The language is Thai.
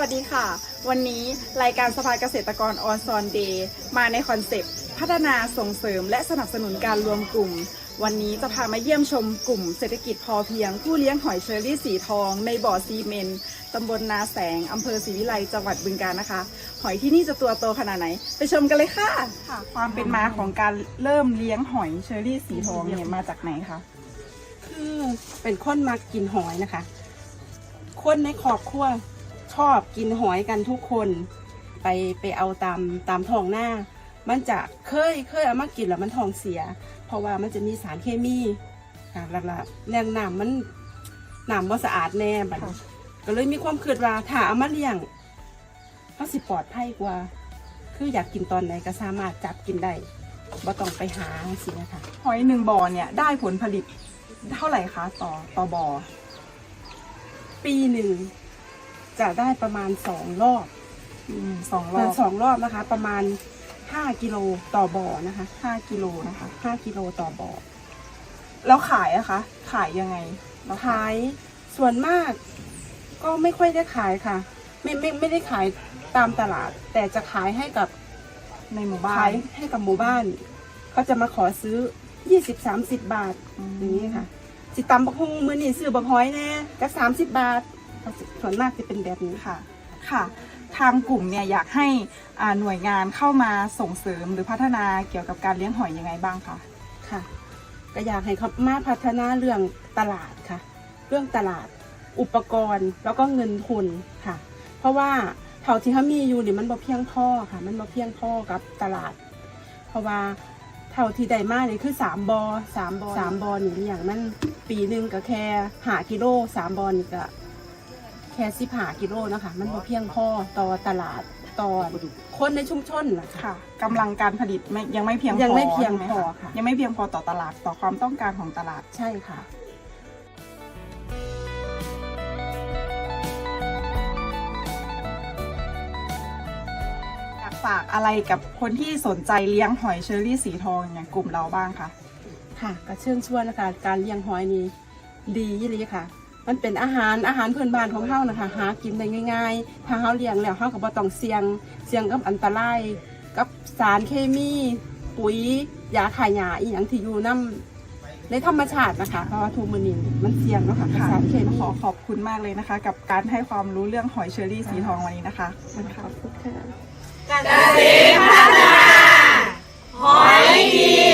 วัสดีค่ะ วันนี้รายการสภาเกษตรกรออนซอนเดย์มาในคอนเซปต์ พัฒนาส่งเสริมและสนับสนุนการรวมกลุ่ม วันนี้จะพามาเยี่ยมชมกลุ่มเศรษฐกิจพอเพียง ผู้เลี้ยงหอยเชอรี่สีทอง ในบ่อซีเมนต์ตำบลนาแสงอำเภอศรีวิไลจังหวัดบึงกาฬนะคะ หอยที่นี่จะตัวโตขนาดไหน ไปชมกันเลยค่ะค่ะ ความเป็นมาของการเริ่มเลี้ยงหอยเชอรี่สีทองเนี่ยมาจากไหนคะคือเป็นคนมากินหอยนะคะคนในครอบครัว ชอบกินหอยกันทุกคนไปไปเอาตามตามท้องหน้า มันจะเคยเคยเอามากินแล้วมันท้องเสีย เพราะว่ามันจะมีสารเคมีค่ะหลักๆแรงน้ำมันน้ำว่าสะอาดแน่บัดนี้ก็เลยมีความคิดว่าถ้าเอามาเลี้ยงเขาสิปลอดภัยกว่า คืออยากกินตอนไหนก็สามารถจับกินได้บ่ต้องไปหาสินะคะหอยหนึ่งบ่อเนี่ยได้ผลผลิตเท่าไหร่คะต่อต่อบ่อปีหนึ่ง จะได้ประมาณสองรอบอืมสองรประอมาณบสองรอบนะคะ ประมาณห้ากิโลต่อบ่อนะคะห้ากิโลนะคะห้ากิโลต่อบ่อแล้วขายอะคะ ขายยังไงแล้วขายส่วนมากก็ไม่ค่อยได้ขายค่ะ ไม่ไม่ไม่ได้ขายตามตลาด แต่จะขายให้กับในหมู่บ้าขานยให้กับหมู่บ้าน ก็จะมาขอซื้อยี่สิบสามสิบบาทอืมอย่างนี้ค่ะ สิตำบักฮุงมือนี่ซื้อบักหอยแน่จักสามสิบบาท ส่วนมากจะเป็นแบบนี้ค่ะค่ะ ทางกลุ่มเนี่ยอยากให้หน่วยงานเข้ามาส่งเสริมหรือพัฒนาเกี่ยวกับการเลี้ยงหอยยังไงบ้างคะค่ะ ก็อยากให้เขามาพัฒนาเรื่องตลาดค่ะ เรื่องตลาดอุปกรณ์แล้วก็เงินทุนค่ะ เพราะว่าเท่าที่เขามีอยู่เนี่ยมันบ่เพียงพ่อค่ะ มันบ่เพียงพอกับตลาด เพราะว่าเท่าที่ได้มาเนี่ยคือสามบอสามบอสามบอนี่อย่างมันปีหนึ่งก็แค่หากิโลสามบอนี่ก็ แค่สิบหากิโลนะคะมันบ่เพียงพอต่อตลาดต่อคนในชุมชนนะคะ ค่ะกำลังการผลิตไม่ยังไม่เพียงพอยังไม่เพียงใช่หพอค่ะ ยังไม่เพียงพอต่อตลาดต่อความต้องการของตลาด ใช่ค่ะ อยากฝากอะไรกับคนที่สนใจเลี้ยงหอยเชอรี่สีทองอย่างกลุ่มเราบ้างคะ ค่ะก็เชิญชวนนะคะการเลี้ยงหอยนี่ดียี่เลยค่ะ มันเป็นอาหารอาหารเพื่อนบ้านของเฮานะคะหากินได้ง่าย ๆ ถ้าเฮาเลี้ยงแล้วเฮาก็บ่ต้องเสี่ยง เสี่ยงกับอันตรายกับสารเคมีปุ๋ยยาขายยาอีหยังที่อยู่นำในธรรมชาตินะคะเพราะว่าทูมือนินมันเสี่ยงเนาะค่ะสารเคมี ขอขอบคุณมากเลยนะคะ กับการให้ความรู้เรื่องหอยเชอรี่สีทองวันนี้นะคะขอบคุณค่ะการเกษรพัฒนาหอยดี